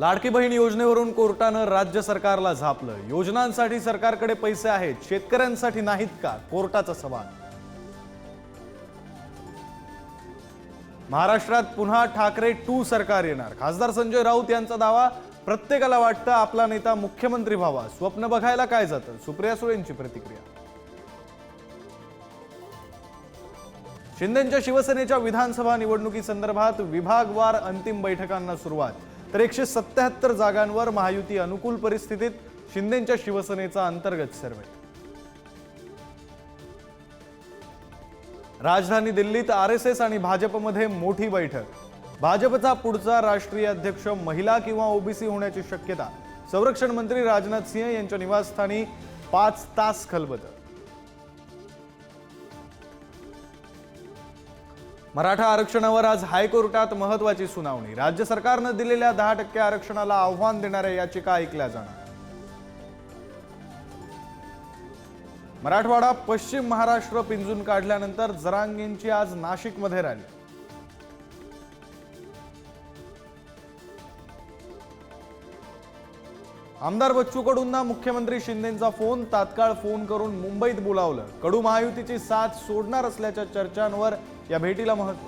लाडकी बहीण योजनेवरून कोर्टानं राज्य सरकारला झापलं. योजनांसाठी सरकारकडे पैसे आहेत शेतकऱ्यांसाठी नाहीत का? कोर्टाचा सवाल. महाराष्ट्रात पुन्हा ठाकरे टू सरकार येणार. खासदार संजय राऊत यांचा दावा प्रत्येकाला वाटतं आपला नेता मुख्यमंत्री व्हावा. स्वप्न बघायला काय जातं? सुप्रिया सुळेंची प्रतिक्रिया. शिंदेच्या शिवसेनेच्या विधानसभा निवडणुकीसंदर्भात विभागवार अंतिम बैठकांना सुरुवात. तर एकशे सत्याहत्तर जागांवर महायुती अनुकूल परिस्थितीत शिंदेच्या शिवसेनेचा अंतर्गत सर्वे राजधानी दिल्लीत आर एस एस आणि भाजपमध्ये मोठी बैठक. भाजपचा पुढचा राष्ट्रीय अध्यक्ष महिला किंवा ओबीसी होण्याची शक्यता. संरक्षण मंत्री राजनाथ सिंह यांच्या निवासस्थानी पाच तास खलबतं. मराठा आरक्षणावर आज हायकोर्टात महत्वाची सुनावणी. राज्य सरकारनं दिलेल्या दहा टक्के आरक्षणाला आव्हान देणाऱ्या याचिका ऐकल्या जाणार. मराठवाडा पश्चिम महाराष्ट्र पिंजून काढल्यानंतर जरांगींची आज नाशिकमध्ये रॅली. आमदार बच्चू कडूंना मुख्यमंत्री शिंदेंचा फोन तात्काळ फोन करून मुंबईत बोलावलं. कडू महायुतीची साथ सोडणार असल्याच्या चर्चांवर या भेटीला महत्त्व